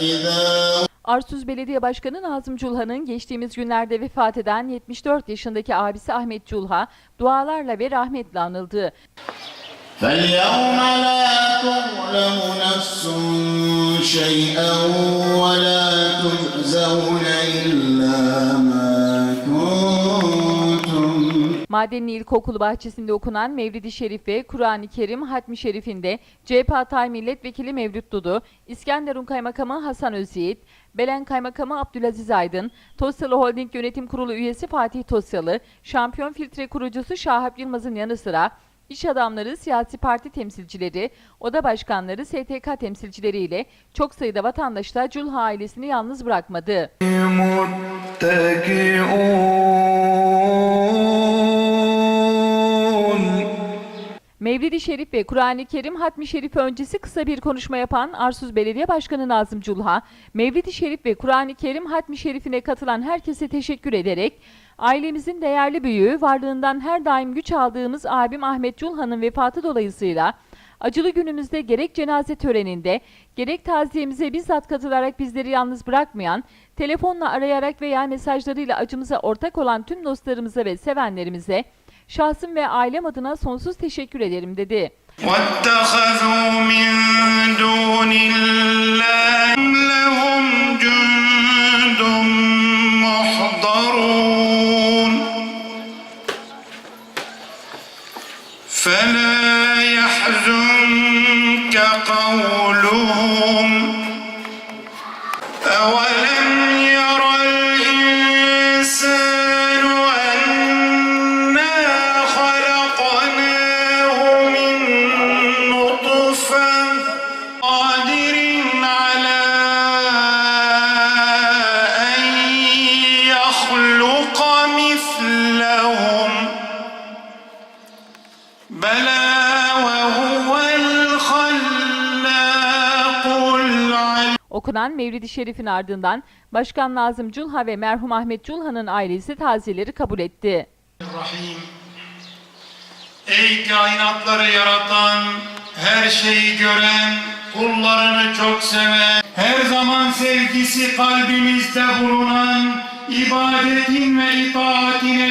إذا Arsuz Belediye Başkanı Nazım Culha'nın geçtiğimiz günlerde vefat eden 74 yaşındaki abisi Ahmet Culha dualarla ve rahmetle anıldı. فاليوم لا تظلم نفس شيئا ولا تجزون إلا Madenli İlkokulu bahçesinde okunan Mevlid-i Şerif ve Kur'an-ı Kerim Hatmi Şerif'inde CHP Hatay Milletvekili Mevlüt Dudu, İskenderun Kaymakamı Hasan Özyiğit, Belen Kaymakamı Abdülaziz Aydın, Tosyalı Holding Yönetim Kurulu üyesi Fatih Tosyalı, Şampiyon Filtre kurucusu Şahap Yılmaz'ın yanı sıra iş adamları, siyasi parti temsilcileri, oda başkanları, STK temsilcileriyle çok sayıda vatandaş da Culha ailesini yalnız bırakmadı. Muttegiun. Mevlid-i Şerif ve Kur'an-ı Kerim Hatmi Şerif öncesi kısa bir konuşma yapan Arsuz Belediye Başkanı Nazım Culha, Mevlid-i Şerif ve Kur'an-ı Kerim Hatmi Şerifine katılan herkese teşekkür ederek, ailemizin değerli büyüğü, varlığından her daim güç aldığımız abim Ahmet Culha'nın vefatı dolayısıyla, acılı günümüzde gerek cenaze töreninde, gerek taziyemize bizzat katılarak bizleri yalnız bırakmayan, telefonla arayarak veya mesajlarıyla acımıza ortak olan tüm dostlarımıza ve sevenlerimize, şahsım ve ailem adına sonsuz teşekkür ederim dedi. واتخذوا من دون الله لهم جند محضرون فلا يحزنك قولهم أولم Okunan Mevlid-i Şerif'in ardından Başkan Nazım Culha ve merhum Ahmet Culha'nın ailesi taziyeleri kabul etti. Rahim. Ey kainatları yaratan, her şeyi gören, kullarını çok seven, her zaman sevgisi kalbimizde bulunan, ibadetin ve itaatine